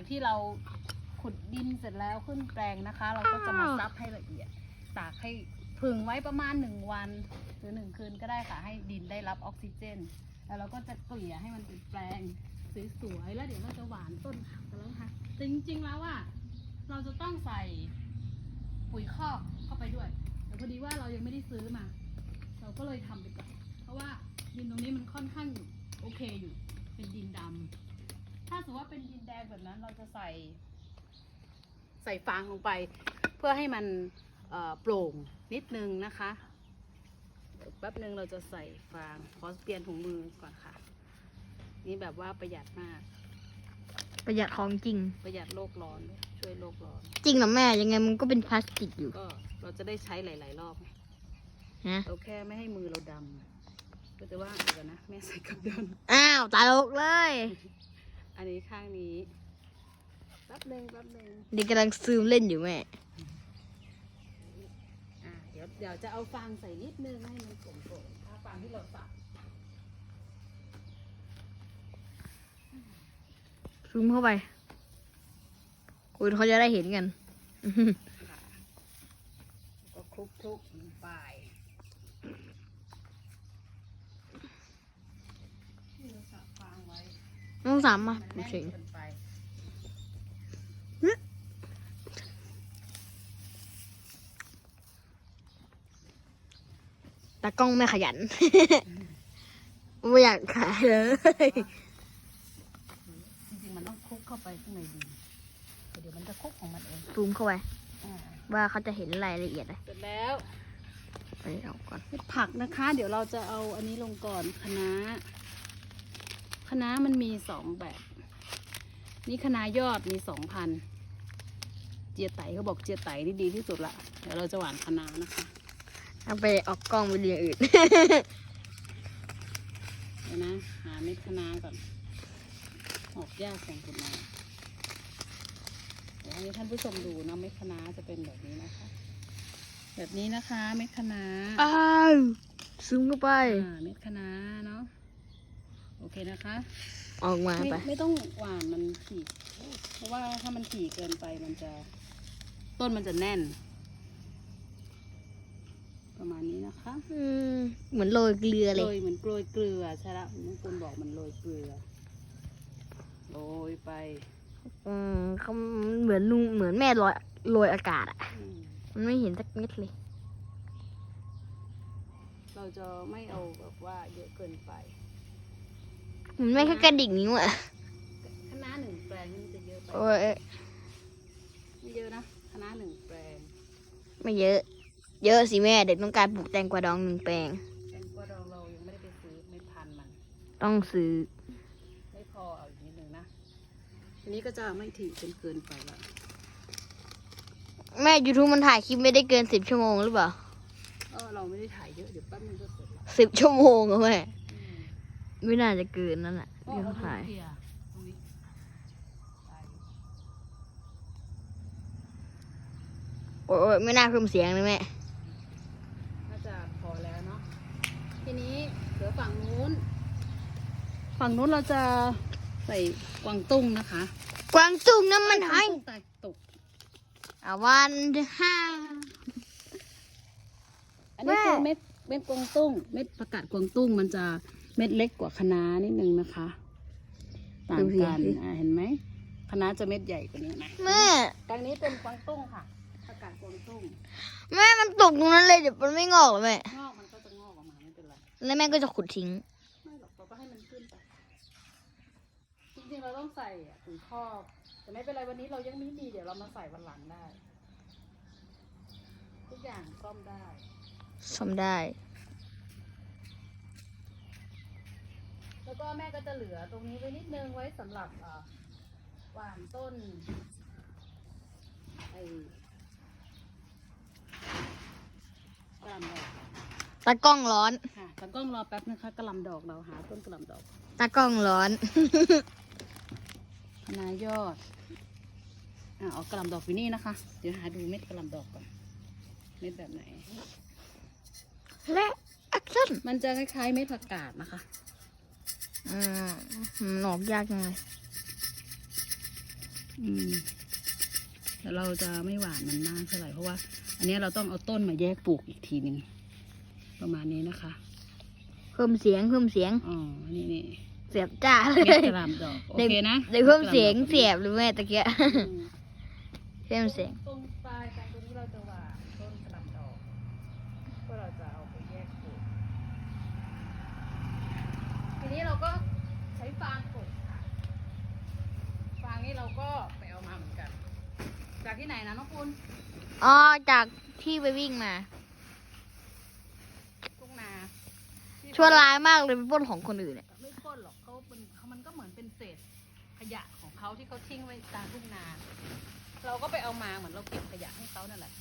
จากที่เราขุดดินเสร็จแล้วขึ้นแปลงนะคะ เราก็จะมาซับให้ละเอียด ตากให้ผึ่งไว้ประมาณหนึ่งวัน หรือหนึ่งคืนก็ได้ค่ะ ให้ดินได้รับออกซิเจน แล้วเราก็จะเกลี่ยให้มันเป็นแปลงสวยๆแล้วเดี๋ยวเราจะหว่านต้นผักกันแล้วค่ะแต่จริงๆแล้วว่าเราจะต้องใส่ปุ๋ยคอกเข้าไปด้วย แต่พอดีว่าเรายังไม่ได้ซื้อมา เราก็เลยทำไปก่อนเพราะว่าดินตรงนี้มันค่อนข้างโอเคอยู่ เป็นดินดำ ถ้าสมมติว่าเป็นดินแดงแบบนั้นเราจะใส่ ใส่ฟางลงไป เพื่อให้มันเอ่อโปร่งนิดนึงนะคะเดี๋ยวแป๊บนึงเราจะใส่ฟางขอเปลี่ยนถุงมือก่อนค่ะ นี่แบบว่าประหยัดมาก ประหยัดของจริง ประหยัดโลกร้อนด้วยช่วยโลกร้อน จริงเหรอแม่ยังไงมันก็เป็นพลาสติกอยู่ก็เราจะได้ใช้หลาย ๆ รอบไงฮะเราแค่ไม่ให้มือเราดำก็จะว่าเดี๋ยวนะแม่ใส่กับดันอ้าวตลกเลย อันนี้ข้างนี้แป๊บหนึ่งแป๊บหนึ่งเด็กกำลังซูมเล่นอยู่แม่ อะเดี๋ยวเดี๋ยวจะเอาฟางใส่นิดนึงให้มันโปร่งๆถ้าฟางที่เราสับซูมเข้าไปคุณเขาจะได้เห็นกันอื้อหือค่ะก็คลุกคลุกๆลงไปที่เราสับฟางไว้ น้องสามมามันผมแน่นเฉยเกินไปตากล้องไม่ขยันไม่อยากขายเลยจริงๆมันต้องคลุกเข้าไปข้างในดินเดี๋ยวมันจะคลุกของมันเองซูมเข้าไปอ่าว่าเขาจะเห็นรายละเอียดนะเสร็จแล้วไปเอาก่อนเม็ดผักนะคะ เดี๋ยวเราจะเอาอันนี้ลงก่อนคะน้า คะน้ามันมีสองแบบ นี่คะน้ายอดมีสองพันเจียไตเขาบอกเจียไตนี่ดีที่สุดละเดี๋ยวเราจะหว่านคะน้านะคะเอาไปออกกล้องไปเรียนอื่นเดี๋ยวนะหาเม็ดคะน้าก่อนออกยากของคุณนาเดี๋ยวให้ท่านผู้ชมดูนะเม็ดคะน้าจะเป็นแบบนี้นะคะ แบบนี้นะคะเม็ดคะน้าอ้าวซูมเข้าไปอ่าเม็ดคะน้าเนาะ โอเคนะคะ ออกมาไม่ไป ไม่ต้องหวานมันถี่เพราะว่าถ้ามันถี่เกินไปมันจะ ต้นมันจะแน่น ประมาณนี้นะคะอืม เหมือนโรยเกลือเลโรยยเหมือนโรยเกลือใช่ละน้องคุณบอกมันโรยเกลือโรยไปอืมเขาเหมือนลุงเหมือนแม่โรยโรยอากาศอะ อืมมันไม่เห็นสักเม็ดเลย เราจะไม่เอาแบบว่าเยอะเกินไปเห มือนแม่แค่กระดิ่งนิ้วอะคณะหนึ่งแปลงนี่มันจะเยอะไปโอ้ยไม่เยอะนะคณะหนึ่งแปลงไม่เยอะ เยอะสิแม่เด็กต้องการปลูกแตงกวาดองหนึ่งแปลง แตงกวาดองเรายังไม่ได้ไปซื้อเม็ดพันธุ์มัน ต้องซื้อ ไม่พอเอาอีกนิดนึงนะอันนี้ก็จะไม่ถี่จนเกินไปละแม่ยูทูบมันถ่ายคลิปไม่ได้เกินสิบชั่วโมงหรือเปล่าเออเราไม่ได้ถ่ายเยอะเดี๋ยวแป๊บนึงก็เสร็จละสิบชั่วโมงอะแม่อืม ไม่น่าจะเกินนั่นแหละก็ที่เอาเขาดูถ่ายเคลียร์ตรงนี้ไปโอ้ยไม่น่าเพิ่มเสียงเลยแม่ น่าจะพอแล้วเนาะ ทีนี้เหลือฝั่งนู้น ฝั่งนู้นเราจะใส่กวางตุ้งนะคะ กวางตุ้งน้ำมันหายกวางตุ้งตายตกอาวันห้าอันนี้แม่คือเม็ดเม็ดกวางตุ้ง เม็ดผักกาดกวางตุ้งมันจะ เม็ดเล็กกว่าคะน้านิดนึงนะคะต่างกันอ่าเห็นไหมคะน้าจะเม็ดใหญ่กว่านี้นะแม่ทางนี้เป็นกวางตุ้งค่ะผักกาดกวางตุ้งแม่มันตกตรงนั้นเลยเดี๋ยวมันไม่งอกหรอแม่งอกมันก็จะงอกออกมาไม่เป็นไรแล้วแม่ก็จะขุดทิ้งไม่หรอกเราก็ให้มันขึ้นไปจริงๆเราต้องใส่อะถุงครอบแต่ไม่เป็นไรวันนี้เรายังไม่มีเดี๋ยวเรามาใส่วันหลังได้ ทุกอย่างซ่อมได้ซ่อมได้ แล้วก็แม่ก็จะเหลือตรงนี้ไว้นิดนึงไว้สำหรับเอ่อหว่านต้นไอ้กระหลำดอกตากล้องร้อน ค่ะตากล้องรอแป๊บนะคะกระหลำดอกเราหาต้นกระหลำดอกตากล้องร้อนคณะยอดอ่าเอากระหลำดอกอยู่นี่นะคะ เดี๋ยวหาดูเม็ดกระหลำดอกก่อนเม็ดแบบไหน และแอคชั่นมันจะคล้ายๆเม็ดผักกาดนะคะ อืมมันออกยากจังเลยอืมแต่เราจะไม่หวานมันมากเท่าไหร่เพราะว่า อันนี้เราต้องเอาต้นมาแยกปลูกอีกทีหนึ่งประมาณนี้นะคะ เพิ่มเสียงเพิ่มเสียงอ๋อนี่นี่เสียบจ้าเลเม็ดยกระหลำดอกโอเคนะเดี๋ยวเพิ่มเสียงเสียบหรือแม่ตะเกียอืมเพิ่มเสียงตรงปลายแปลงตรงนี้เราจะหว่านต้นกระหลำดอกเพื่อเราจะเอาไปแยกปลูกทีนี้ เราก็ใช้ฟางปลูกค่ะ ฟางนี้เราก็ไปเอามาเหมือนกัน จากที่ไหนนะน้องคุณอ๋อจากที่ไปวิ่งมา ทุ่งนาที่ชั่วร้ายมากเลยเป็นปล้นของคนอื่นเนี่ยไม่พ้นหรอกเขาเป็นเขามันก็เหมือนเป็นเศษขยะของเขาที่เขาทิ้งไว้ตามทุ่งนา เราก็ไปเอามาเหมือนเราเก็บขยะให้เขานั่นแหละ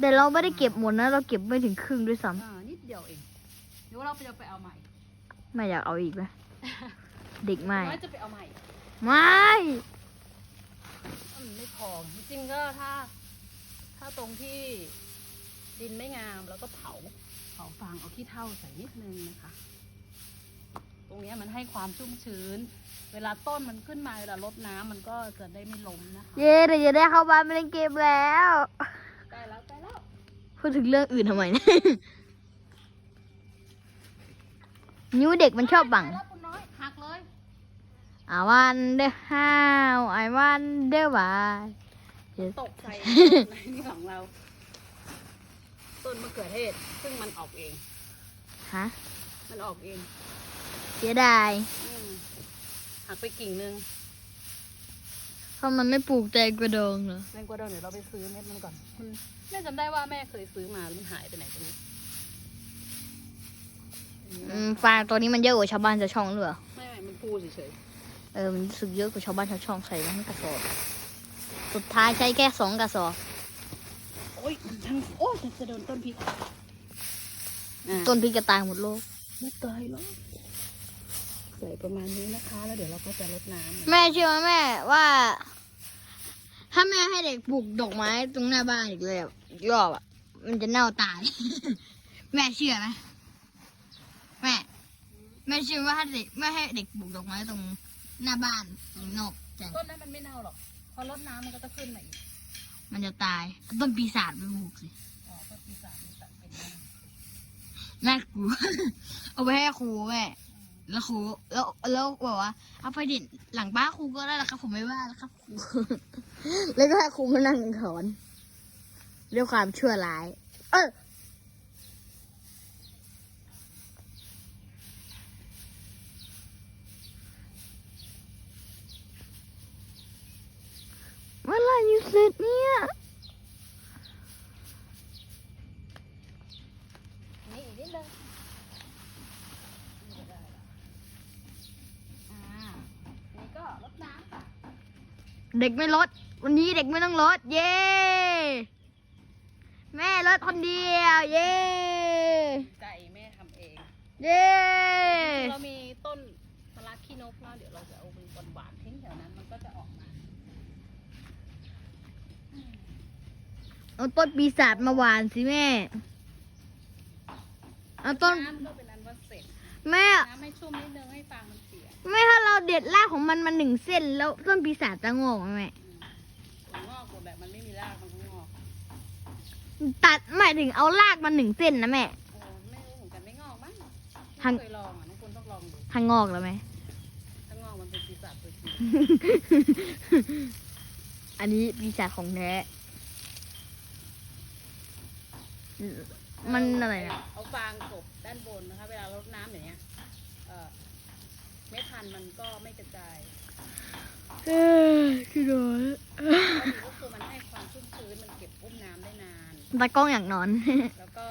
แต่เราไม่ได้เก็บหมดนะ เราเก็บไม่ถึงครึ่งด้วยซ้อ่านิดเดียวเองเดี๋ยวเราไปจะไปเอาใหม่ำ ไม่อยากเอาอีกไหมเด็กไม่น้อยจะไปเอาใหม่ ไม่ถ้ามันไม่พอจริงๆก็ถ้า ถ้าตรงที่ดินไม่งามแล้วก็เผา เผาฟางเอาขี้เถ้าใส่นิดนึงนะคะ ตรงเนี้ยมันให้ความชุ่มชื้น เวลาต้นมันขึ้นมาเวลารดน้ำมันก็จะได้ไม่ล้มนะคะเย้เดี๋ยวจะได้เข้าบ้านไปเล่นเกมแล้วใกล้แล้วใกล้แล้ว พูดถึงเรื่องอื่นทำไมเนี่ย นิ้วเด็กมันชอบบังใกล้แล้วคุณน้อยหักเลย I wonder how I wonder why ตกใส่ในนี่ของเรา ต้นมะเขือเทศ ซึ่งมันออกเอง ฮะ มันออกเอง เสียดายอืมหักไปกิ่งหนึ่งเพราะมันไม่ปลูกใจกระโดงเหรอ แมงกวาดองเดี๋ยวเราไปซื้อเม็ดมันก่อนมันแม่จำได้ว่าแม่เคยซื้อมาแล้วมันหายไปไหนตรงนี้ อืมฟางตัวนี้มันเยอะกว่าชาวบ้านชาวช่องหรือเปล่าไม่ไม่มันพูเฉยเออมันรู้สึกเยอะกว่าชาวบ้านชาวช่องใส่มาทั้งกระสอบ สุดท้ายใช้แค่สองกระสอบๆโอ้ยทั้งโอ้ยจะโดนต้นพริกอ่าต้นพริกกระตายหมดโลก ไม่ตายหรอกใส่ประมาณนี้นะคะ แล้วเดี๋ยวเราก็จะรดน้ำแม่เชื่อไหมแม่ว่า ถ้าแม่ให้เด็กปลูกดอกไม้ตรงหน้าบ้านอีกเลยอะอีกรอบอะ มันจะเน่าตาย แม่เชื่อไหมแม่ แม่เชื่อว่าถ้าเด็กไม่ให้เด็กปลูกดอกไม้ตรงหน้าบ้านหรือนอกใจต้นนั้นมันไม่เน่าหรอก พอรดน้ำมันก็จะขึ้นมาอีกมันจะตายเอาต้นปีศาจไปปลูกสิอ๋อก็ปีศาจมันตัดเป็นหน้าแม่ครูเอาไปให้ครูแม่แล้วครูแล้วแล้วบอกว่าเอาไปดินหลังบ้านครูก็ได้แล้วครับ ผมไม่ว่าแล้วครับครูแล้วก็ให้ครูมานั่งถอนด้วยความชั่วร้าย เออเมื่อไหรอยู่ เสร็จเนี่ยนี่อีกนิดนึงนี่ก็ได้ละอ่าทีนี้ก็รดน้ำค่ะเด็กไม่ลด วันนี้เด็กไม่ต้องลด เย้ แม่ลดคนเดียว เย้ ไก่แม่ทำเอง เย้ เรามีต้นมะระขี้นกแล้วเดี๋ยวเราจะเอาไปหวานๆทิ้งแถวนั้น มันก็จะออกมา เอาต้นปีศาจมาหวานสิแม่ เอาต้นน้ำก็เป็นอันว่าเสร็จแม่น้ำให้ชุ่มนิดนึงให้ฟางมันเสียแม่ถ้าเราเด็ดรากของมันมาหนึ่งเส้น แล้วต้นปีศาจจะงอกไหมแม่ถั่วงอกหมดแบบมันไม่มีรากมันก็งอกตัดหมายถึงเอารากมาหนึ่งเส้นนะแม่ โอ้ไม่รู้เหมือนกันไม่งอกมั้งทาง ไม่เคยลองอะน้องคุณต้องลองดูทางงอกแล้วไหม ถ้างอกมันเป็นปีศาจตัวจริงอันนี้ปีศาจของแท้ มันอะไรอะเอาฟางกบด้านบนนะคะ เวลารดน้ำอย่างเงี้ยเอ่อเม็ดพันธุ์มันก็ไม่กระจายเออคือโดนข้อดีก็คือมันให้ความชุ่มชื้นมันเก็บอุ้มน้ำได้นาน ตากล้องอย่างนอน แล้วก็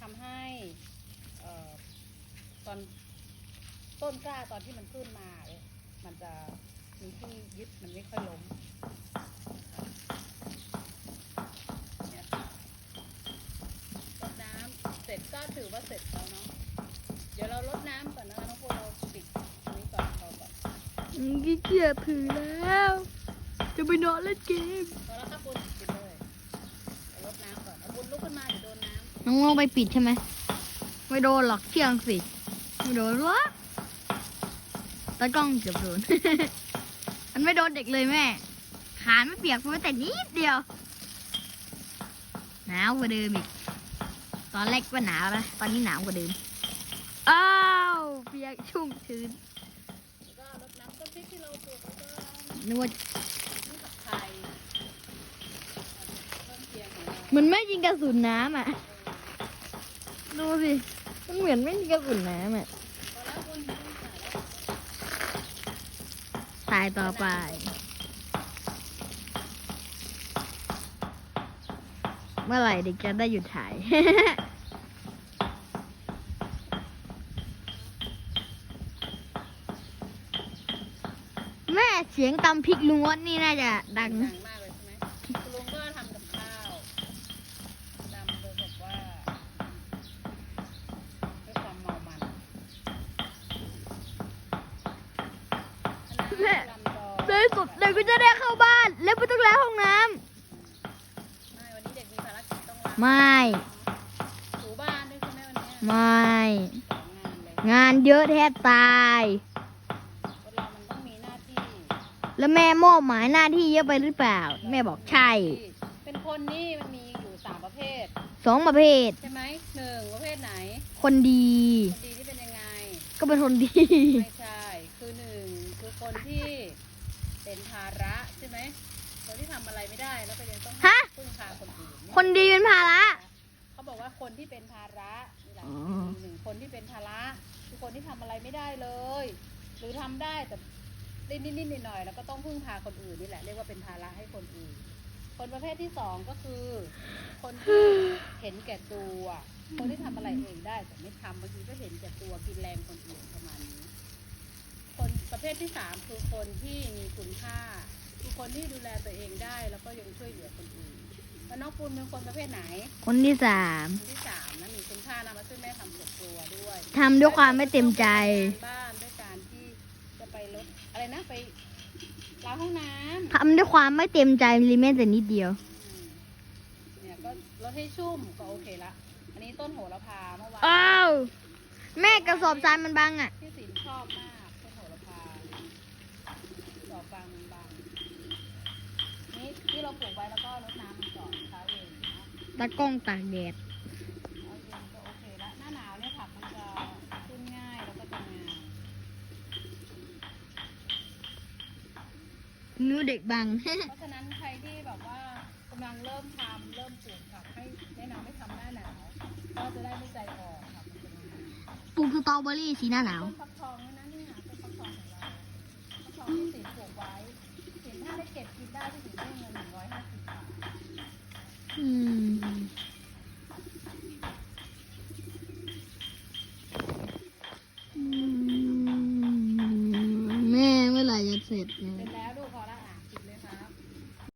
ทำให้เอ่อตอนต้นกล้าตอนที่มันขึ้นมาเนี่ยมันจะมีที่ยึดมันไม่ค่อยล้มเนี่ยค่ะรดน้ำเสร็จ ก็ถือว่าเสร็จแล้วเนาะ เดี๋ยวเราลดน้ำก่อนนะคะน้องพวกเราปิดอันนี้ก่อนพอก่อนขี้เกียจถือแล้ว จะไปนอนเล่นเกม พอแล้วครับบุญปิดเลยเดี๋ยวลดน้ำก่อนเอาบุญลุกขึ้นมาเดี๋ยวโดนน้ำ น้องลองไปปิดใช่ไหม ไม่โดนหรอกเที่ยงสิ ไม่โดนวะตากล้องเกือบโดนไม่โดนเด็กเลยแม่ ขาไม่เปียกเพราะว่าแต่นิดเดียวหนาวกว่าเดิมอีก ตอนแรกก็หนาวนะตอนนี้หนาวกว่าเดิมอ้าวเปียกชุ่มชื้นแล้วก็รดน้ำต้นพริกที่เราปลูกแล้วก็นึกว่านี่ผักไทยต้นเทียนของเรามันไม่ยิงกระสุนน้ำอะดูสิมันเหมือนไม่ยิงกระสุนน้ำอะพอแล้วคุณคุณใส่แล้วตายต่อไป เมื่อไหร่เด็กจะได้หยุดถ่าย แม่เสียงตำพริกลุงวดนี่น่าจะดัง ดังมากเลยใช่ไหมคุณลุงก็ทำกับข้าวดำโดยแบบว่าด้วยความเมามันแม่ลำดอกในสุดเด็กก็จะได้เข้าบ้าน แล้วไม่ต้องล้างห้องน้ไม่วันนี้เด็กมีภารกิจต้องล้างำ ไม่ ถูบ้านด้วยใช่ไหมวันนี้ไม่สองงานเลยงานเยอะแทบตาย คนเรามันต้องมีหน้าที่แล้วแม่มอบหมายหน้าที่เยอะไปหรือเปล่า แม่บอกใช่เป็นคนนี่มันมีอยู่สามประเภทสองประเภท ใช่ไหมหนึ่งประเภทไหนคนดี คนดีที่เป็นยังไง ก็เป็นคนดี ไม่ใช่ คือหนึ่งคือคนที่เป็นภาระใช่ไหม คนที่ทำอะไรไม่ได้แล้วก็ยังต้องฮะ พึ่งพาคนอื่นเย คนดีเป็นภาระ เขาบอกว่าคนที่เป็นภาระนี่แหละอ๋อหนึ่งคนที่เป็นภาระคือคนที่ทำอะไรไม่ได้เลย หรือทำได้แต่ได้นิดๆหน่อยๆแล้วก็ต้องพึ่งพาคนอื่นนี่แหละเรียกว่าเป็นภาระให้คนอื่น คนประเภทที่สองก็คือ คนที่เห็นแก่ตัวคนที่ทำอะไรเองได้แต่ไม่ทำบางทีก็เห็นแก่ตัวกินแรงคนอื่นประมาณนี้ คนประเภทที่สามคือคนที่มีคุณค่าคือคนที่ดูแลตัวเองได้แล้วก็ยังช่วยเหลือคนอื่น แล้วน้องปูนเป็นคนประเภทไหนคนที่สามคนที่สามนะมีคุณค่านะมาช่วยแม่ทำกับครัวด้วยทำด้วยความไม่เต็มใจทำงานบ้านด้วยการที่จะไปลดอะไรนะไปล้างห้องน้ำทำด้วยความไม่เต็มใจลิแม้แต่นิดเดียวอืมเนี่ยก็ลดให้ชุ่มก็โอเคละอันนี้ต้นโหระพาเมื่อวานอ้าว แม่กระสอบทรายมันบังอะ ที่สินชอบมากต้นโหระพาดอกฟางมันบางนี่ที่เราปลูกไว้แล้วก็รดน้ำมันก่อนเช้าเย็นนะ ตะกล้องตากแดดเอาเย็นก็โอเคละหน้าหนาวเนี่ยผักมันจะขึ้นง่ายแล้วก็จะงามนูเด็กบัง เพราะฉะนั้นใครที่แบบว่ากำลังเริ่มทำเริ่มปลูกผักให้แนะนำให้ทำหน้าหนาวก็จะได้ไม่ใจอ่อนค่ะมันเป็นยังไงปลูกสตรอเบอรี่สีหน้าหนาว ต้นฟักทองนี่นะนี่นะต้นฟักทองของเราฟักทองที่สินปลูกไว้สินถ้าได้เก็บกินได้ที่สินได้เงินหนึ่งร้อยห้าสิบบาท อืมแม่เมื่อไหร่จะเสร็จเนี่ย เสร็จแล้ว